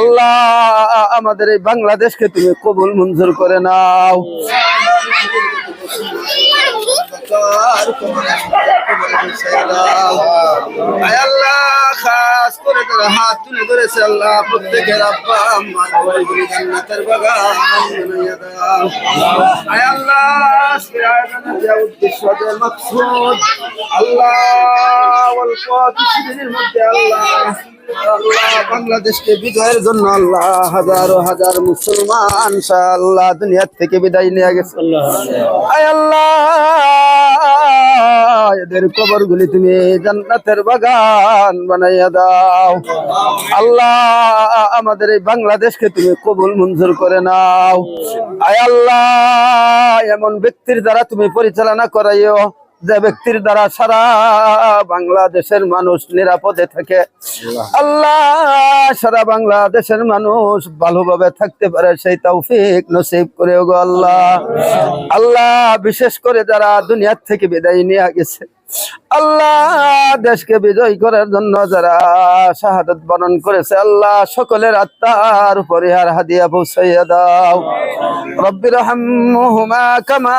আল্লাহ, আমাদের এই বাংলাদেশকে তুমি কবুল মঞ্জুর করে নাও। আল্লাহ, খাস করে হাত তুলে আল্লাহ আল্লাহ আল্লাহ অল্প বাংলাদেশকে বিজয়ের জন্য আল্লাহ হাজারো হাজার মুসলমান আল্লাহ দুনিয়ার থেকে বিদায় নিয়ে গেছে। আল্লাহ, এদের কবরগুলি তুমি জান্নাতের বাগান বানাইয়া দাও। আল্লাহ, আমাদের এই বাংলাদেশকে তুমি কবুল মঞ্জুর করে নাও। আয় আল্লাহ, এমন ব্যক্তির দ্বারা তুমি পরিচালনা করাইও। যে ব্যক্তির দ্বারা সারা বাংলাদেশের মানুষ নিরাপদে থাকে। আল্লাহ। সারা বাংলাদেশের মানুষ ভালোভাবে থাকতে পারে, সেই তৌফিক নসিব করে গো আল্লাহ। আল্লাহ, বিশেষ করে যারা দুনিয়ার থেকে বিদায় নিয়ে গেছে। আল্লাহ, দেশকে বিজয় করার জন্য যারা শাহাদত বরণ করেছে, আল্লাহ, সকলের আত্মার উপরে আর হাদিয়া পৌঁছাইয়া দাও। রব্বির হাম্মুহুমা কামা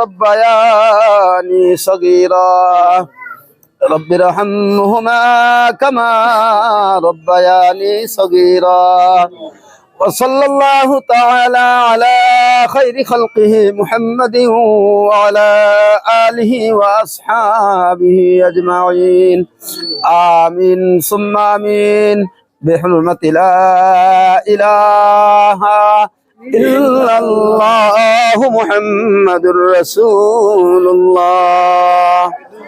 রব্বায়ানি সগীরা। رب ارحمهما كما ربياني صغيرا وصلى الله تعالى على خير خلقه محمد وعلى آله وأصحابه أجمعين آمين ثم آمين بحرمة لا إله إلا الله محمد رسول الله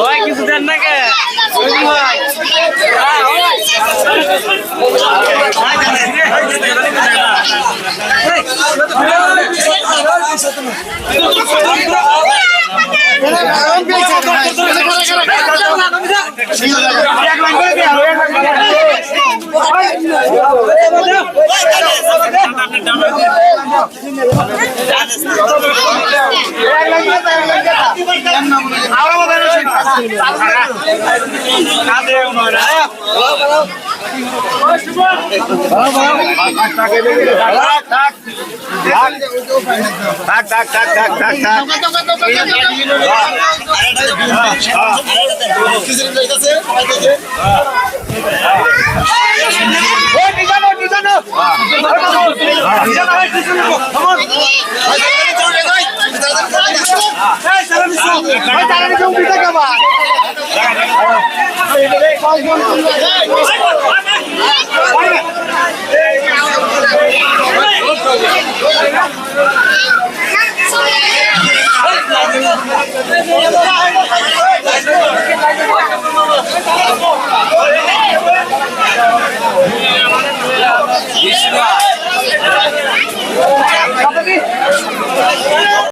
ওই কিছু দেন না কে আমরা থাক থাক থাক থাক থাক থাক Hey!